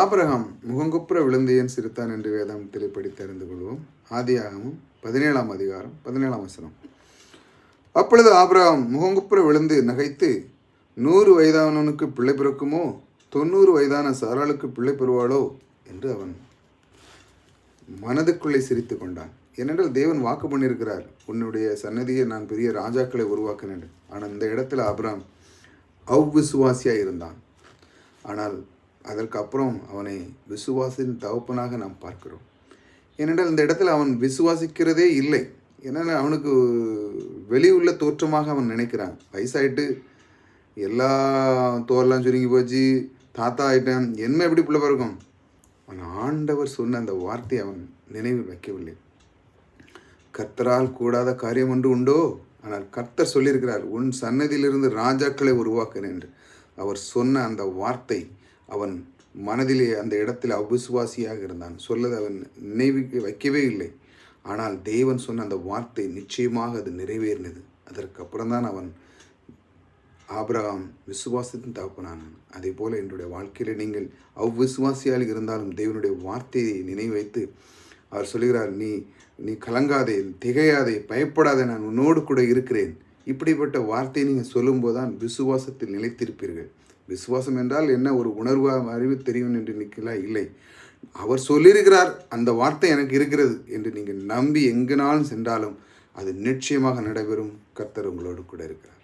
Abraham முகங்குப்புற விழுந்தையன் சிரித்தான் என்று வேதாந்தத்திலே படித்து அறிந்து கொள்வோம். ஆதியாகமும் பதினேழாம் அதிகாரம் பதினேழாம் வசனம். அப்பொழுது ஆபிரகாம் முகங்குப்புற விழுந்து நகைத்து நூறு வயதானவனுக்கு பிள்ளை பிறக்குமோ? தொண்ணூறு வயதான சாராளுக்கு பிள்ளை பெறுவாளோ? என்று அவன் மனதுக்குள்ளே சிரித்து கொண்டான். ஏனென்றால் தேவன் வாக்கு பண்ணியிருக்கிறார். உன்னுடைய சன்னதியை நான் பெரிய ராஜாக்களை உருவாக்கினேன். ஆனால் இந்த இடத்துல ஆபிரகாம் அவ்விசுவாசியாக இருந்தான். ஆனால் அதற்கு அப்புறம் அவனை விசுவாசின் தகப்பனாக நாம் பார்க்கிறோம். ஏனென்றால் இந்த இடத்துல அவன் விசுவாசிக்கிறதே இல்லை. ஏன்னா அவனுக்கு வெளி உள்ள தோற்றமாக அவன் நினைக்கிறான். வயசாயிட்டு எல்லா தோரெல்லாம் சுருங்கி போச்சு. தாத்தா ஆயிட்டான். என்ன எப்படி பிள்ளை பிறக்கும் அவன் ஆண்டவர் சொன்ன அந்த வார்த்தையை அவன் நினைவில் வைக்கவில்லை. கர்த்தரால் கூடாத காரியம் ஒன்று உண்டோ? ஆனால் கர்த்தர் சொல்லியிருக்கிறார் உன் சன்னதியிலிருந்து ராஜாக்களை உருவாக்கினேன் என்று. அவர் சொன்ன அந்த வார்த்தை அவன் மனதிலே அந்த இடத்தில் அவிசுவாசியாக இருந்தான். சொல்லது அவன் நினைவுக்கு வைக்கவே இல்லை. ஆனால் தேவன் சொன்ன அந்த வார்த்தை நிச்சயமாக அது நிறைவேறினது. அதற்கு அப்புறம்தான் அவன் ஆபிரகாம் விசுவாசத்தின் தகப்பனானான். அதே போல என்னுடைய வாழ்க்கையில் நீங்கள் அவ்விசுவாசியால் இருந்தாலும் தேவனுடைய வார்த்தையை நினைவு வைத்து அவர் சொல்கிறார் நீ நீ கலங்காதே திகையாதே பயப்படாதே நான் உன்னோடு கூட இருக்கிறேன். இப்படிப்பட்ட வார்த்தையை நீங்கள் சொல்லும்போது தான் விசுவாசத்தில் நிலைத்திருப்பீர்கள். விசுவாசம் என்றால் என்ன? ஒரு உணர்வு அறிவு தெரியும் என்று நிற்கலாம் இல்லை. அவர் சொல்லியிருக்கிறார் அந்த வார்த்தை எனக்கு இருக்கிறது என்று நீங்கள் நம்பி எங்கனாலும் சென்றாலும் அது நிச்சயமாக நடைபெறும். கர்த்தர் உங்களோடு கூட இருக்கிறார்.